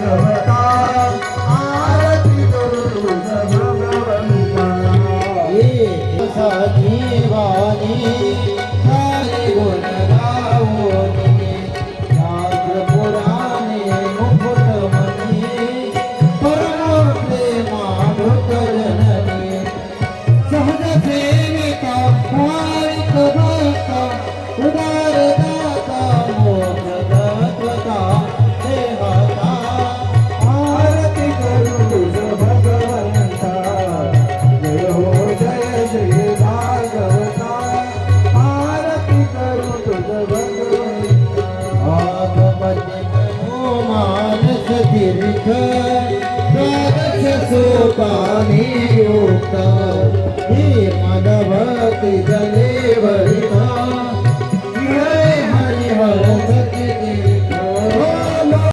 भागवता तीर्थ दीर्घ सोपानी युक्त हे माधवती जलेव